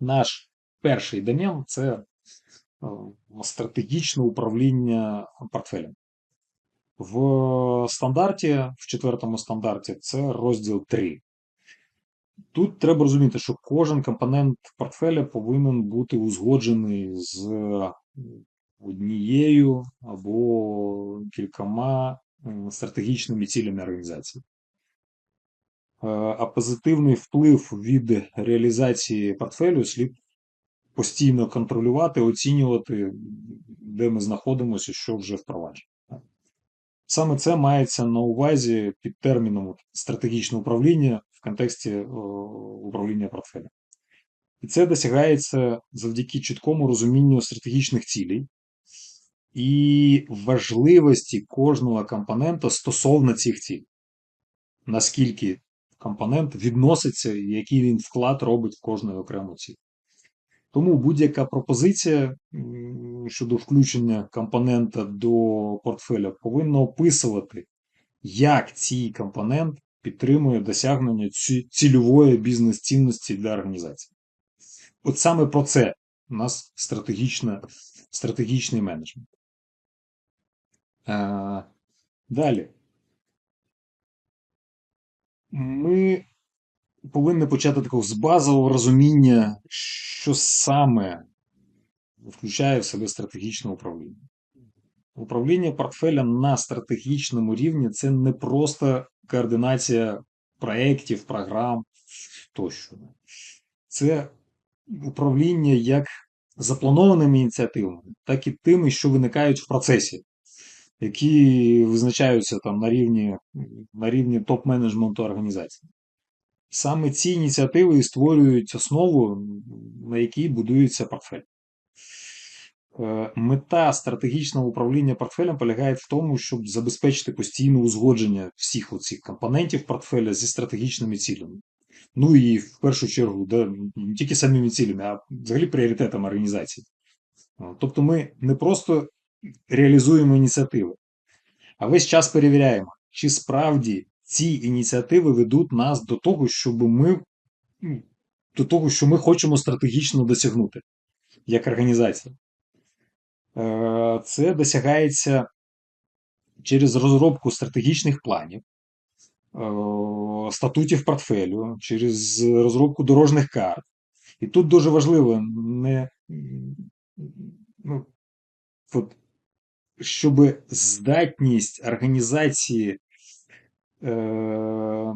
Наш перший домен це е, стратегічне управління портфелем. В стандарті, в четвертому стандарті, це розділ 3. Тут треба розуміти, що кожен компонент портфеля повинен бути узгоджений з однією або кількома стратегічними цілями організації. Е, а позитивний вплив від реалізації портфелю слід постійно контролювати, оцінювати, де ми знаходимося, що вже впроваджено. Саме це мається на увазі під терміном стратегічне управління в контексті управління портфелем. І це досягається завдяки чіткому розумінню стратегічних цілей і важливості кожного компонента стосовно цих цілей. Наскільки компонент відноситься, який він вклад робить в кожну окрему ціль. Тому будь-яка пропозиція щодо включення компонента до портфеля повинна описувати, як цей компонент підтримує досягнення цільової бізнес-цінності для організації. От саме про це у нас стратегічний менеджмент. Далі. Ми повинні почати такого з базового розуміння, що саме включає в себе стратегічне управління. Управління портфелем на стратегічному рівні це не просто координація проєктів, програм тощо. Це управління як запланованими ініціативами, так і тими, що виникають в процесі, які визначаються там на рівні на рівні топ-менеджменту організації. Саме ці ініціативи створюють основу, на якій будується портфель. Е, мета стратегічного управління портфелем полягає в тому, щоб забезпечити постійне узгодження всіх оцих компонентів портфеля зі стратегічними цілями. Ну і в першу чергу, да, не тільки самими цілями, а взагалі пріоритетами організації. Тобто ми не просто реалізуємо ініціативи, а весь час перевіряємо, чи справді ці ініціативи ведуть нас до того, щоб ми ну, до того, що ми хочемо стратегічно досягнути як організація. Е, це досягається через розробку стратегічних планів, е, статутів портфелю, через розробку дорожніх карт. І тут дуже важливо не ну, от, щоб здатність організації е,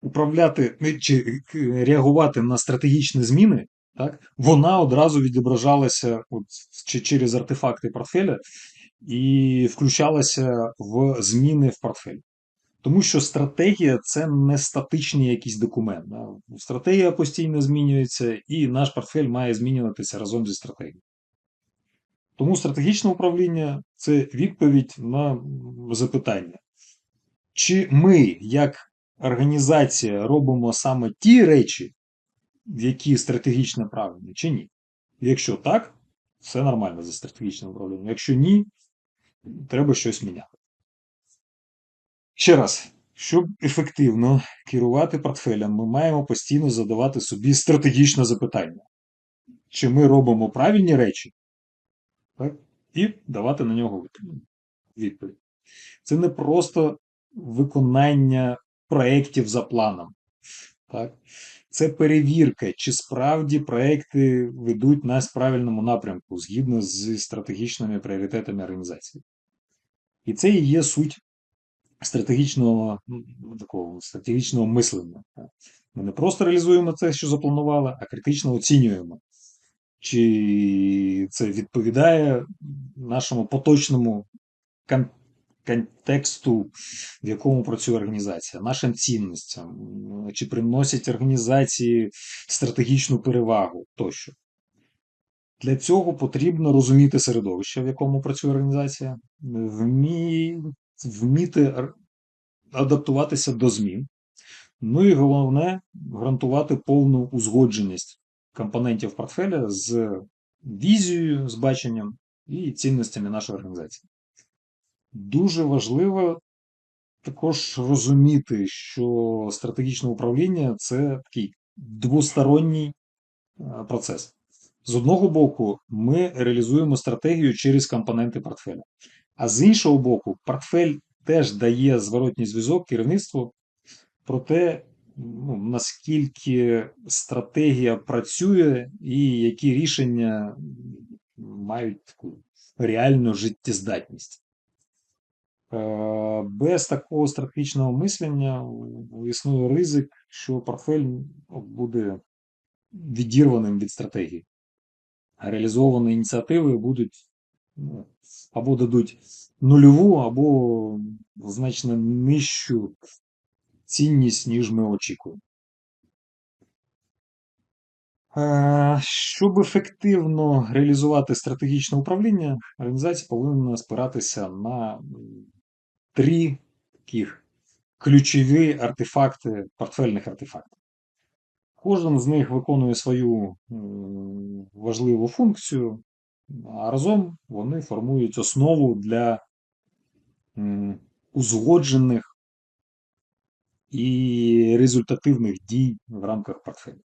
управляти чи реагувати на стратегічні зміни, так, вона одразу відображалася от, чи через артефакти портфеля і включалася в зміни в портфель. Тому що стратегія це не статичний якийсь документ. Да? Стратегія постійно змінюється, і наш портфель має змінюватися разом зі стратегією. Тому стратегічне управління це відповідь на запитання. Чи ми, як організація, робимо саме ті речі, які стратегічно правильні, чи ні? Якщо так, все нормально за стратегічним управлінням. Якщо ні, треба щось міняти. Ще раз, щоб ефективно керувати портфелем, ми маємо постійно задавати собі стратегічне запитання. Чи ми робимо правильні речі? І давати на нього відповідь. Це не просто виконання проєктів за планом. Так? Це перевірка, чи справді проекти ведуть нас в правильному напрямку згідно з стратегічними пріоритетами організації. І це і є суть стратегічного ну, такого стратегічного мислення. Ми не просто реалізуємо це, що запланували, а критично оцінюємо, чи це відповідає нашому поточному контексту, в якому працює організація, нашим цінностям, чи приносять організації стратегічну перевагу тощо. Для цього потрібно розуміти середовище, в якому працює організація, вмі... вміти адаптуватися до змін. Ну і головне гарантувати повну узгодженість компонентів портфеля з візією, з баченням і цінностями нашої організації. Дуже важливо також розуміти, що стратегічне управління це такий двосторонній процес. З одного боку, ми реалізуємо стратегію через компоненти портфеля. А з іншого боку, портфель теж дає зворотній зв'язок керівництву про те, ну, наскільки стратегія працює і які рішення мають таку реальну життєздатність. Е, без такого стратегічного мислення існує ризик, що портфель буде відірваним від стратегії. Реалізовані ініціативи будуть ну, або дадуть нульову, або значно нижчу цінність, ніж ми очікуємо. Е, щоб ефективно реалізувати стратегічне управління, організація повинна спиратися на три таких ключові артефакти, портфельних артефактів. Кожен з них виконує свою важливу функцію, а разом вони формують основу для узгоджених і результативних дій в рамках портфелю.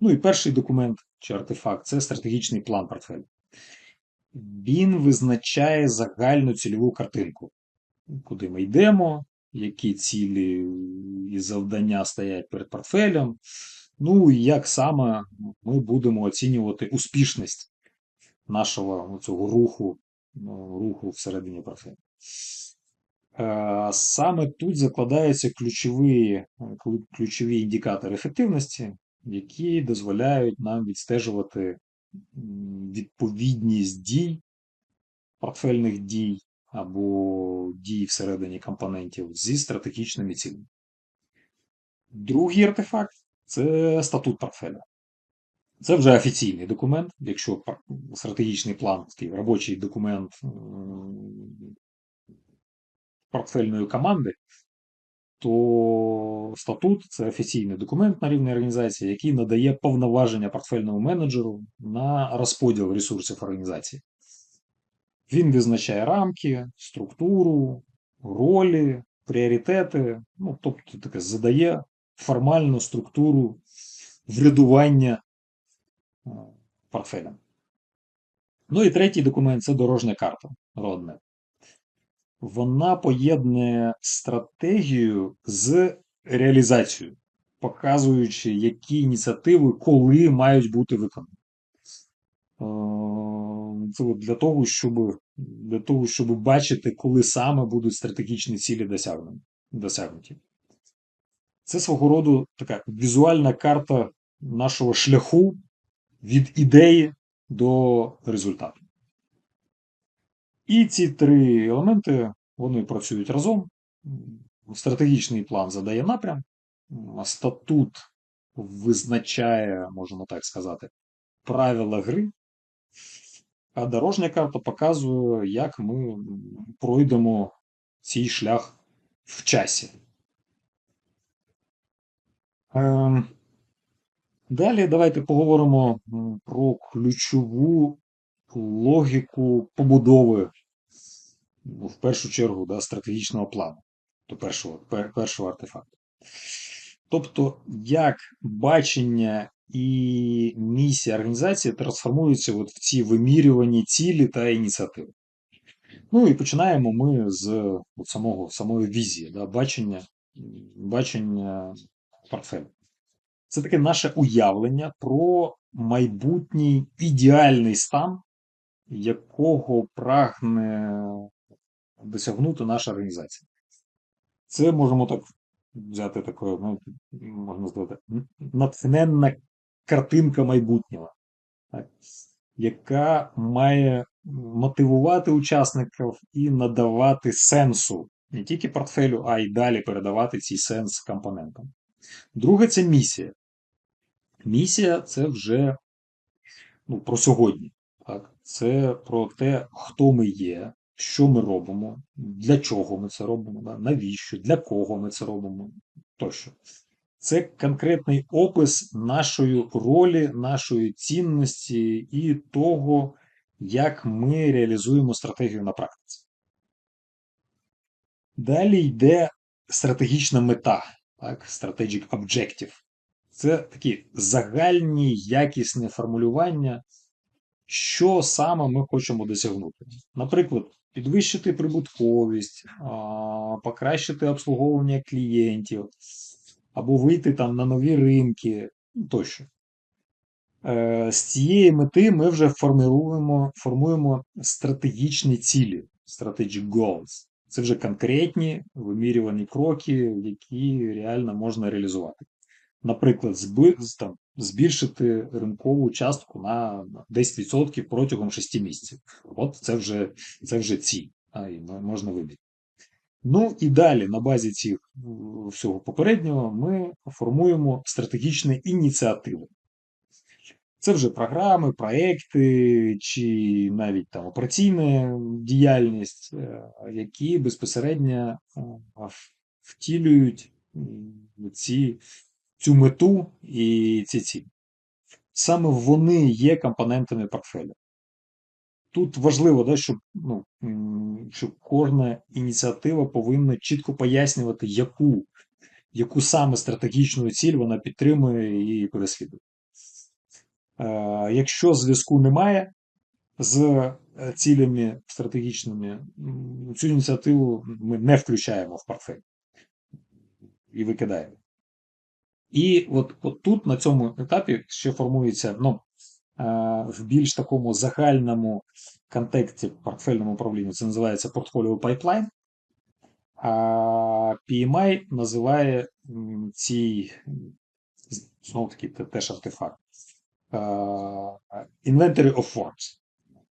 Ну і перший документ чи артефакт це стратегічний план портфелю. Він визначає загальну цільову картинку, куди ми йдемо, які цілі і завдання стоять перед портфелем. Ну і як саме ми будемо оцінювати успішність нашого цього руху, ну, руху всередині портфеля. Е, саме тут закладаються ключові ключові індикатори ефективності, які дозволяють нам відстежувати відповідність дій, портфельних дій або дій всередині компонентів зі стратегічними цілями. Другий артефакт це статут портфеля. Це вже офіційний документ, якщо стратегічний план, такий робочий документ портфельної команди, то статут це офіційний документ на рівні організації, який надає повноваження портфельному менеджеру на розподіл ресурсів організації. Він визначає рамки, структуру, ролі, пріоритети, ну, тобто таке задає формальну структуру врядування е, портфелем. Ну і третій документ це дорожня карта родне вона поєднує стратегію з реалізацією, показуючи, які ініціативи коли мають бути виконані. Е, це для того, щоб для того, щоб бачити, коли саме будуть стратегічні цілі досягнуті. Це свого роду така візуальна карта нашого шляху від ідеї до результату. І ці три елементи вони працюють разом. Стратегічний план задає напрям, статут визначає, можемо так сказати, правила гри, а дорожня карта показує, як ми пройдемо цей шлях в часі. Ем, далі давайте поговоримо про ключову логіку побудови, в першу чергу, да, стратегічного плану до першого, першого артефакту. Тобто, як бачення і місія організації трансформуються от в ці вимірювані цілі та ініціативи. Ну і починаємо ми з от самого, самої візії, да, бачення, бачення портфелю. Це таке наше уявлення про майбутній ідеальний стан якого прагне досягнути наша організація. Це можемо так взяти такою, ну, можна сказати, натхненна картинка майбутнього, так, яка має мотивувати учасників і надавати сенсу не тільки портфелю, а й далі передавати цей сенс компонентам. Друге, це місія. Місія це вже ну, про сьогодні. Так? Це про те, хто ми є, що ми робимо, для чого ми це робимо, навіщо, для кого ми це робимо тощо. Це конкретний опис нашої ролі, нашої цінності і того, як ми реалізуємо стратегію на практиці. Далі йде стратегічна мета, так, strategic objective. Це такі загальні якісні формулювання, що саме ми хочемо досягнути. Наприклад, підвищити прибутковість, покращити обслуговування клієнтів, або вийти там на нові ринки тощо. Е, З цієї мети ми вже формуємо, формуємо стратегічні цілі, strategic goals. Це вже конкретні вимірювані кроки, які реально можна реалізувати. Наприклад, там, збільшити ринкову частку на 10% протягом 6 місяців. От це вже, це вже ціль, а, і можна вибити. Ну і далі, на базі цих всього попереднього, ми формуємо стратегічні ініціативи. Це вже програми, проекти чи навіть там операційна діяльність, е, які безпосередньо втілюють ці, цю мету і ці цілі. Саме вони є компонентами портфеля. Тут важливо, да, щоб, ну, щоб кожна ініціатива повинна чітко пояснювати, яку, яку саме стратегічну ціль вона підтримує і переслідує. Е, Якщо зв'язку немає з е, цілями стратегічними, цю ініціативу ми не включаємо в портфель і викидаємо. І от, от тут на цьому етапі ще формується ну, е, в більш такому загальному контексті портфельному управлінню це називається портфоліо пайплайн. А PMI називає ці знову таки те- теж артефакт. е, Inventory of Words.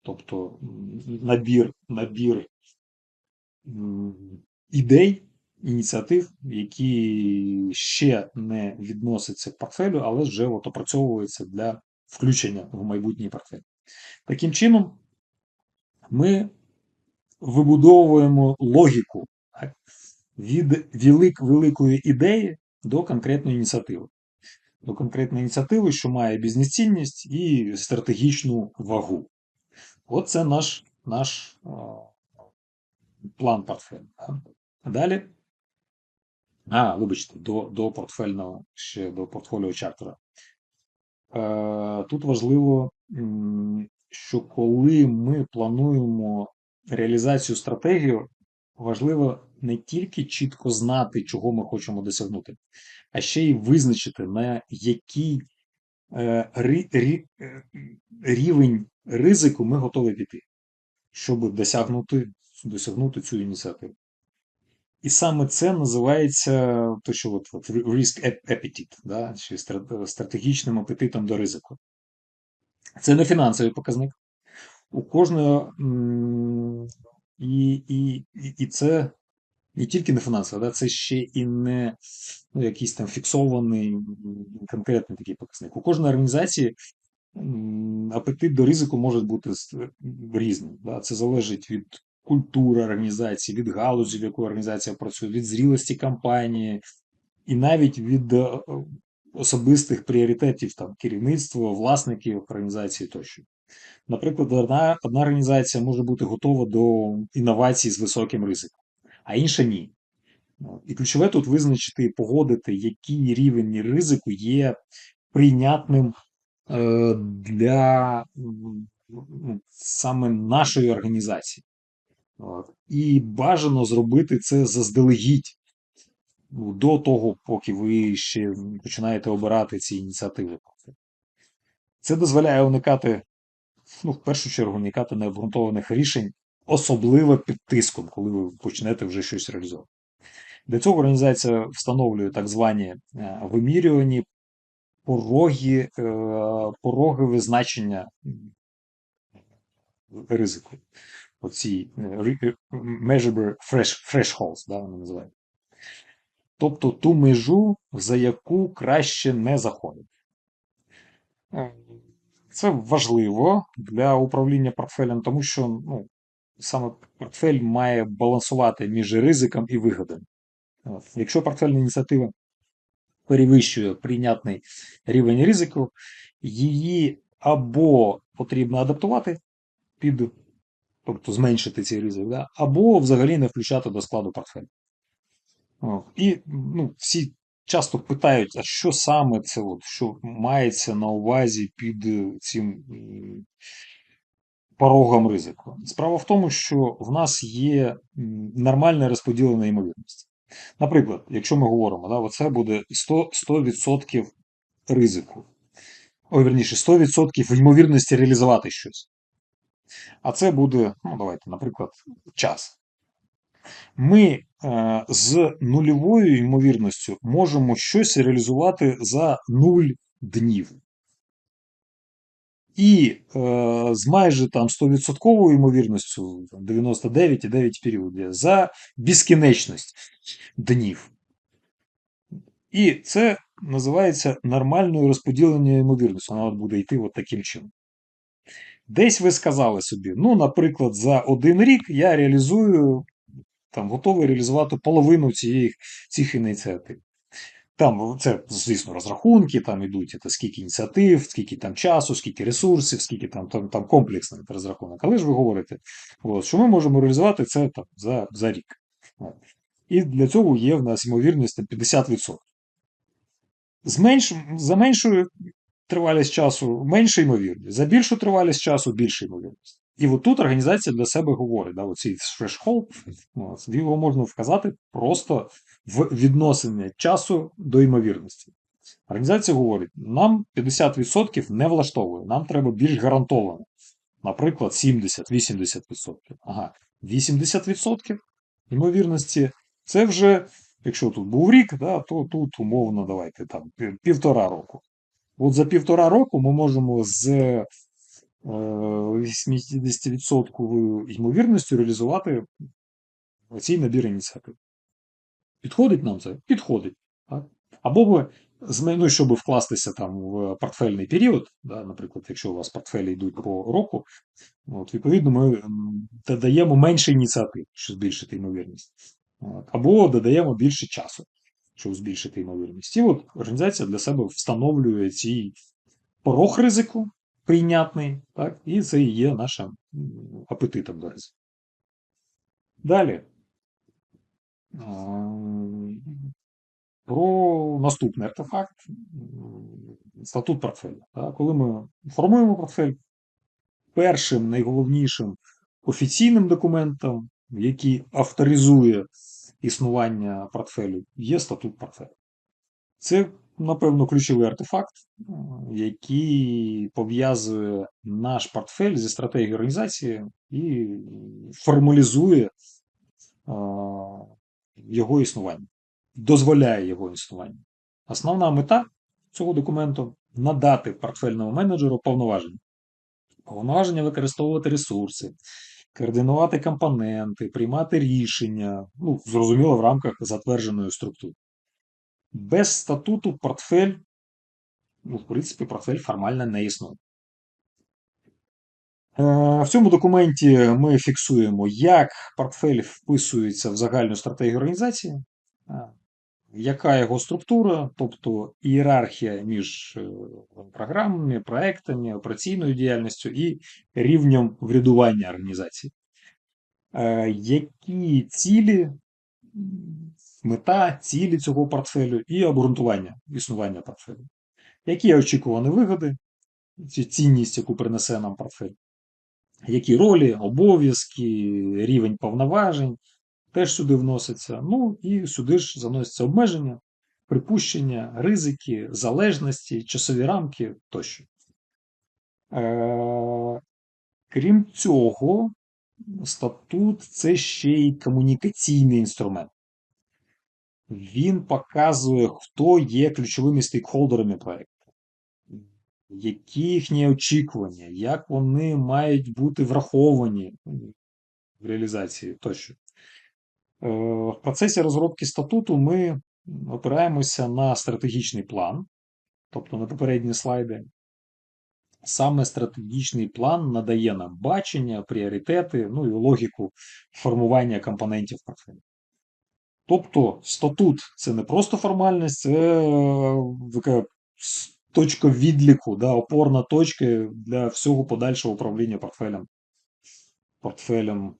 Тобто набір, набір ідей, ініціатив, які ще не відносяться к портфелю, але вже от опрацьовуються для включення в майбутній портфель. Таким чином, ми вибудовуємо логіку від велик, великої ідеї до конкретної ініціативи. До конкретної ініціативи, що має бізнес-цінність і стратегічну вагу. Оце наш, наш а, план портфелю. да. Далі. А, вибачте, до, до портфельного ще до портфоліо чартера. Е, Тут важливо, що коли ми плануємо реалізацію стратегію, важливо не тільки чітко знати, чого ми хочемо досягнути, а ще й визначити, на який е, е, рівень ризику ми готові піти, щоб досягнути, досягнути цю ініціативу. І саме це називається то, що от, от risk appetite, да, чи стратегічним апетитом до ризику. Це не фінансовий показник. У кожного і, і, і, це не тільки не фінансовий, да, це ще і не ну, якийсь там фіксований конкретний такий показник. У кожної організації апетит до ризику може бути різним. Да? Це залежить від культури організації, від галузі, в яку організація працює, від зрілості компанії, і навіть від е, особистих пріоритетів там, керівництва, власників організації тощо. Наприклад, одна, одна організація може бути готова до інновацій з високим ризиком, а інша ні. Ну, І ключове тут визначити і погодити, який рівень ризику є прийнятним е, для саме нашої організації. От. І бажано зробити це заздалегідь ну, до того, поки ви ще починаєте обирати ці ініціативи. Це дозволяє уникати, ну, в першу чергу, уникати необґрунтованих рішень, особливо під тиском, коли ви почнете вже щось реалізовувати. Для цього організація встановлює так звані е, вимірювані пороги, е, пороги визначення ризику. Оці е, е, measurable thresh- thresholds, да, вони називають. Тобто ту межу, за яку краще не заходити. Е, Це важливо для управління портфелем, тому що ну, саме портфель має балансувати між ризиком і вигодами. От. Якщо портфельна ініціатива перевищує прийнятний рівень ризику, її або потрібно адаптувати під, тобто зменшити цей ризик, да? або взагалі не включати до складу портфелю. О, І ну, всі часто питають, а що саме це, от, що мається на увазі під цим порогом ризику. Справа в тому, що в нас є нормальне розподілена ймовірність. Наприклад, якщо ми говоримо, да, оце буде 100%, 100% ризику. Ой, верніше, 100% ймовірності реалізувати щось. А це буде, ну, давайте, наприклад, час. Ми е, з нульовою ймовірністю можемо щось реалізувати за 0 днів. І е, з майже там 100% ймовірністю 99,9 періодів за безкінечність днів. І це називається нормальною розподіленою ймовірністю. Вона буде йти от таким чином. Десь ви сказали собі, ну, наприклад, за один рік я реалізую, там, готовий реалізувати половину цієї, цих ініціатив. Там це, звісно, розрахунки, там ідуть це скільки ініціатив, скільки там часу, скільки ресурсів, скільки там там, там комплексний розрахунок. Але ж ви говорите, от, що ми можемо реалізувати це там, за за рік. І для цього є в нас ймовірність 50%. З менш, За меншою тривалість часу менша ймовірність, за більшу тривалість часу більша ймовірність. І от тут організація для себе говорить, да, оцей threshold, його можна вказати просто в відносині часу до ймовірності. Організація говорить, нам 50% не влаштовує, нам треба більш гарантовано. Наприклад, 70-80%. Ага, 80% ймовірності це вже, якщо тут був рік, да, то тут умовно давайте там півтора року. От за півтора року ми можемо з 80% е, ймовірністю реалізувати цей набір ініціатив. Підходить нам це? Підходить. Так? Або ви, ну, щоб вкластися там в портфельний період, да, наприклад, якщо у вас портфелі йдуть по року, от, відповідно, ми додаємо менше ініціатив, щоб збільшити ймовірність. От, або додаємо більше часу, щоб збільшити ймовірність. І от організація для себе встановлює цей порог ризику прийнятний, так, і це і є нашим апетитом до ризику. Далі. Про наступний артефакт статут портфеля. Коли ми формуємо портфель, першим найголовнішим офіційним документом, який авторизує існування портфелю, є статут портфеля. Це, напевно, ключовий артефакт, який пов'язує наш портфель зі стратегією організації і формалізує його існування, дозволяє його існування. Основна мета цього документу надати портфельному менеджеру повноваження. Повноваження використовувати ресурси, координувати компоненти, приймати рішення, ну, зрозуміло, в рамках затвердженої структури. Без статуту портфель, ну, в принципі, портфель формально не існує. Е, в цьому документі ми фіксуємо, як портфель вписується в загальну стратегію організації, е, яка його структура, тобто ієрархія між е, програмами, проектами, операційною діяльністю і рівнем врядування організації. Які цілі, мета, цілі цього портфелю і обґрунтування існування портфелю? Які очікувані вигоди, цінність, яку принесе нам портфель? які ролі, обов'язки, рівень повноважень теж сюди вносяться. Ну і сюди ж заносяться обмеження, припущення, ризики, залежності, часові рамки тощо. Е, Крім цього, статут це ще й комунікаційний інструмент. Він показує, хто є ключовими стейкхолдерами проєкту які їхні очікування, як вони мають бути враховані в реалізації тощо. Е, в процесі розробки статуту ми опираємося на стратегічний план, тобто на попередні слайди. Саме стратегічний план надає нам бачення, пріоритети, ну і логіку формування компонентів портфелю. Тобто статут це не просто формальність, це така точка відліку, да, опорна точка для всього подальшого управління портфелем портфелем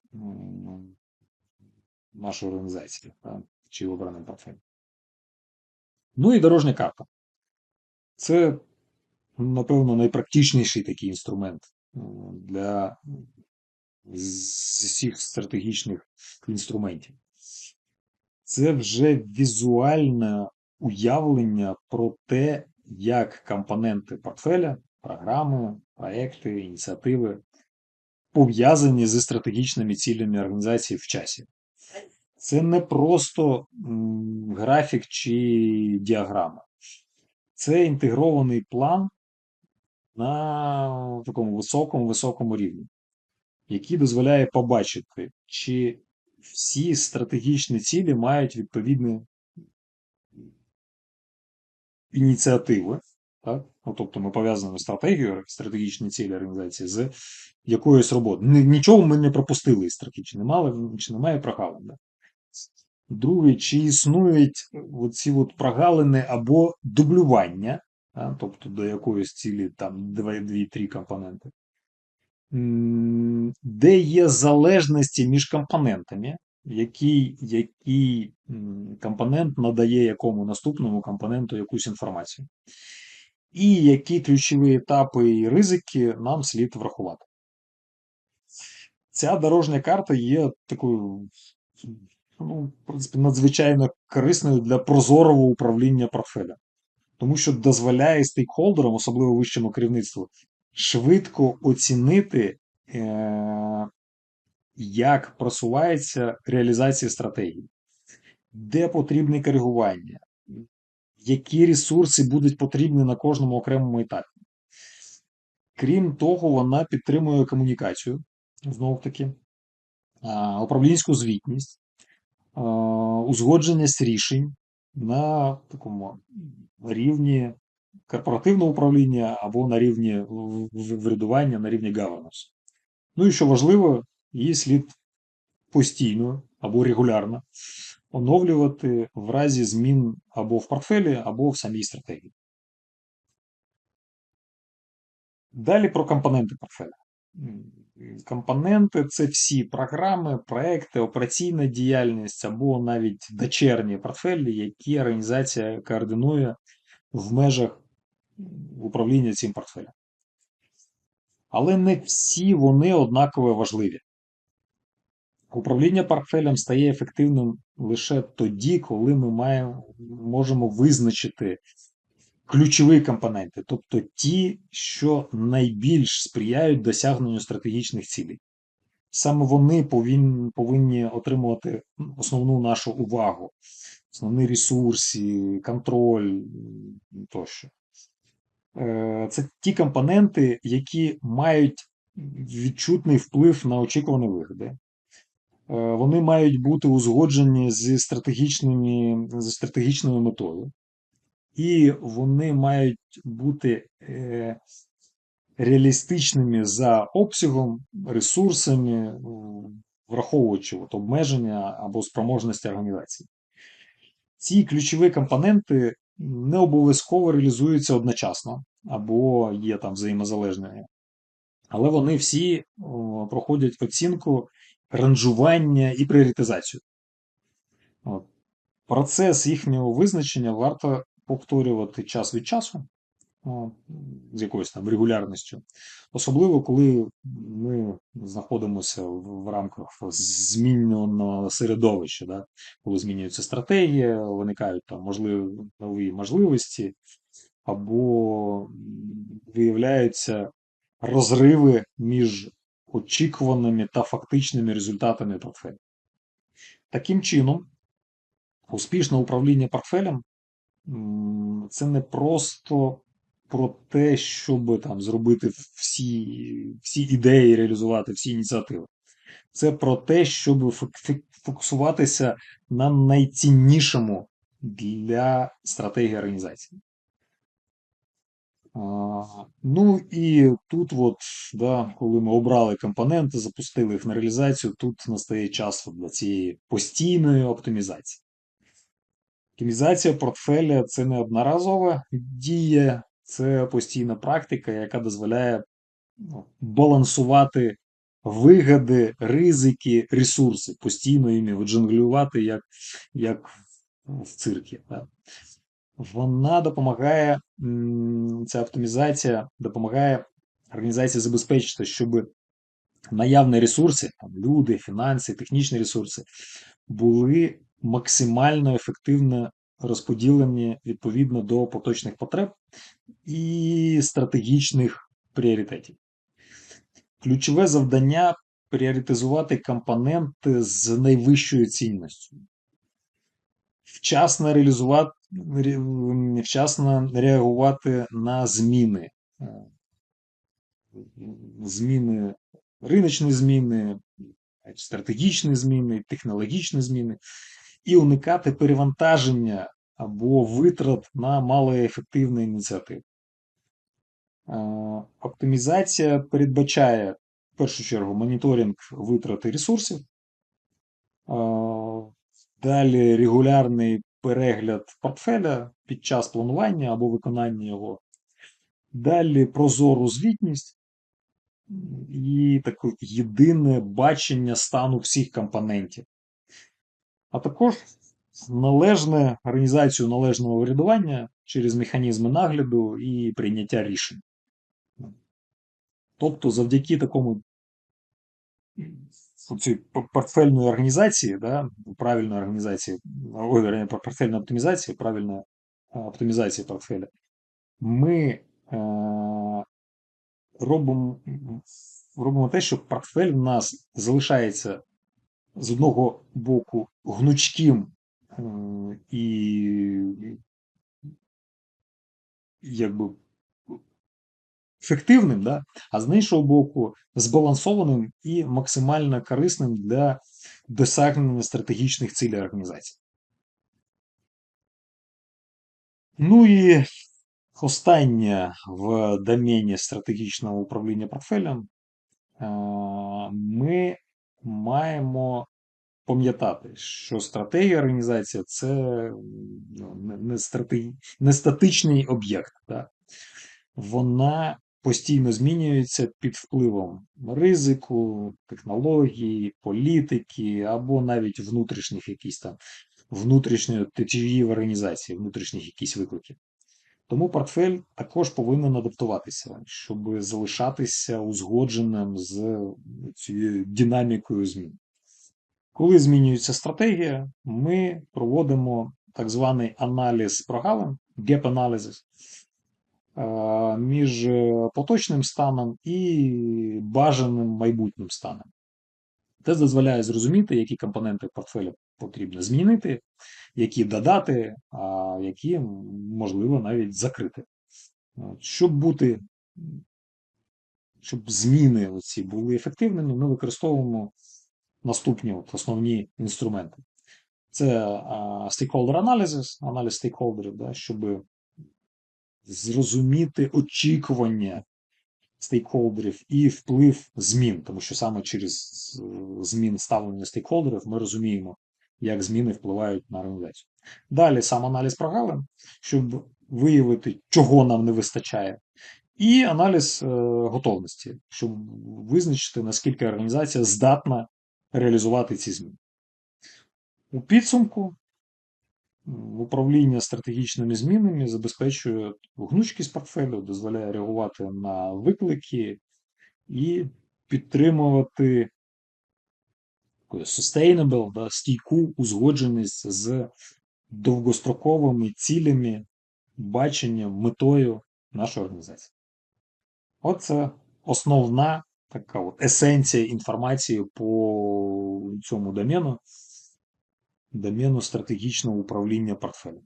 нашої організації да, чи обраним портфелем. Ну і дорожня карта. Це, напевно, найпрактичніший такий інструмент для з всіх стратегічних інструментів. Це вже візуальне уявлення про те, як компоненти портфеля, програми, проекти, ініціативи пов'язані зі стратегічними цілями організації в часі. Це не просто графік чи діаграма. Це інтегрований план на такому високому високому рівні, який дозволяє побачити, чи всі стратегічні цілі мають відповідні ініціативи. Так? Ну, Тобто ми пов'язуємо стратегію, стратегічні цілі організації з якоюсь роботою. Нічого ми не пропустили із стратегічно, немає, немає прогалин. Да? Друге, чи існують оці от прогалини або дублювання, тобто до якоїсь цілі там 2-3 компоненти, де є залежності між компонентами, який який компонент надає якому наступному компоненту якусь інформацію. І які ключові етапи і ризики нам слід врахувати. Ця дорожня карта є такою, ну, в принципі, надзвичайно корисною для прозорого управління портфеля. Тому що дозволяє стейкхолдерам, особливо вищому керівництву, швидко оцінити, е, як просувається реалізація стратегії, де потрібне коригування, які ресурси будуть потрібні на кожному окремому етапі. Крім того, вона підтримує комунікацію, знову таки, управлінську звітність, узгодженість рішень на такому рівні корпоративного управління або на рівні врядування, на рівні governance. Ну і що важливо, її слід постійно або регулярно оновлювати в разі змін або в портфелі, або в самій стратегії. Далі про компоненти портфеля. Компоненти це всі програми, проекти, операційна діяльність або навіть дочерні портфелі, які організація координує в межах управління цим портфелем. Але не всі вони однаково важливі. Управління портфелем стає ефективним лише тоді, коли ми маємо, можемо визначити ключові компоненти, тобто ті, що найбільш сприяють досягненню стратегічних цілей. Саме вони повинні, повинні отримувати основну нашу увагу, основні ресурси, контроль тощо. Е, це ті компоненти, які мають відчутний вплив на очікувані вигоди. Е, вони мають бути узгоджені зі стратегічними, зі стратегічною метою, і вони мають бути е, реалістичними за обсягом, ресурсами, враховуючи от, обмеження або спроможності організації. Ці ключові компоненти не обов'язково реалізуються одночасно або є там взаємозалежними. Але вони всі проходять оцінку ранжування і пріоритизацію. От. Процес їхнього визначення варто повторювати час від часу з якоюсь там регулярністю. Особливо, коли ми знаходимося в рамках зміненого середовища, да? коли змінюється стратегія, виникають там можливі нові можливості, або виявляються розриви між очікуваними та фактичними результатами портфеля. Таким чином, успішне управління портфелем це не просто про те, щоб там зробити всі всі ідеї, реалізувати всі ініціативи. Це про те, щоб фокусуватися на найціннішому для стратегії організації. Ну і тут, от, да, коли ми обрали компоненти, запустили їх на реалізацію, тут настає час для цієї постійної оптимізації. Оптимізація портфеля це не одноразова дія, це постійна практика, яка дозволяє ну, балансувати вигоди, ризики, ресурси, постійно їми джонглювати, як як в циркі. Вона допомагає, ця оптимізація допомагає організації забезпечити, щоб наявні ресурси, там, люди, фінанси, технічні ресурси, були максимально ефективно розподілені відповідно до поточних потреб і стратегічних пріоритетів. Ключове завдання пріоритизувати компоненти з найвищою цінністю, вчасно реалізувати, вчасно реагувати на зміни, зміни, риночні зміни, стратегічні зміни, технологічні зміни, і уникати перевантаження або витрат на малоефективні ініціативи. Оптимізація передбачає в першу чергу моніторинг витрати ресурсів, далі регулярний перегляд портфеля під час планування або виконання його, далі прозору звітність і таке єдине бачення стану всіх компонентів. А також належне організацію належного врядування через механізми нагляду і прийняття рішень. Тобто, завдяки такому цій портфельної організації, да, правильної організації, ой, портфельної оптимізації, правильної оптимізації портфеля, ми е, робимо робимо те, що портфель в нас залишається з одного боку гнучким е, і якби ефективним, да? а з іншого боку, збалансованим і максимально корисним для досягнення стратегічних цілей організації. Ну і останнє в домені стратегічного управління портфелем ми маємо пам'ятати, що стратегія організації це ну, не, стратег... не статичний об'єкт. Да? Вона постійно змінюється під впливом ризику, технології, політики або навіть внутрішніх якісь там внутрішньої організації, внутрішніх якісь викликів. Тому портфель також повинен адаптуватися, щоб залишатися узгодженим з цією динамікою змін. Коли змінюється стратегія, ми проводимо так званий аналіз прогалин, gap analysis, Е, між поточним станом і бажаним майбутнім станом. Це дозволяє зрозуміти, які компоненти портфеля потрібно змінити, які додати, а які можливо навіть закрити. Щоб бути, щоб зміни оці були ефективними, ми використовуємо наступні от основні інструменти. Це stakeholder analysis, аналіз стейкхолдерів, да, щоб зрозуміти очікування стейкхолдерів і вплив змін, тому що саме через змін ставлення стейкхолдерів ми розуміємо, як зміни впливають на організацію. Далі сам аналіз прогалин, щоб виявити, чого нам не вистачає, і аналіз е, готовності, щоб визначити, наскільки організація здатна реалізувати ці зміни. У підсумку Управління стратегічними змінами забезпечує гнучкість портфелю, дозволяє реагувати на виклики і підтримувати sustainable, да, стійку узгодженість з довгостроковими цілями, баченням, метою нашої організації. Оце основна така от есенція інформації по цьому домену домену стратегічного управління портфелем.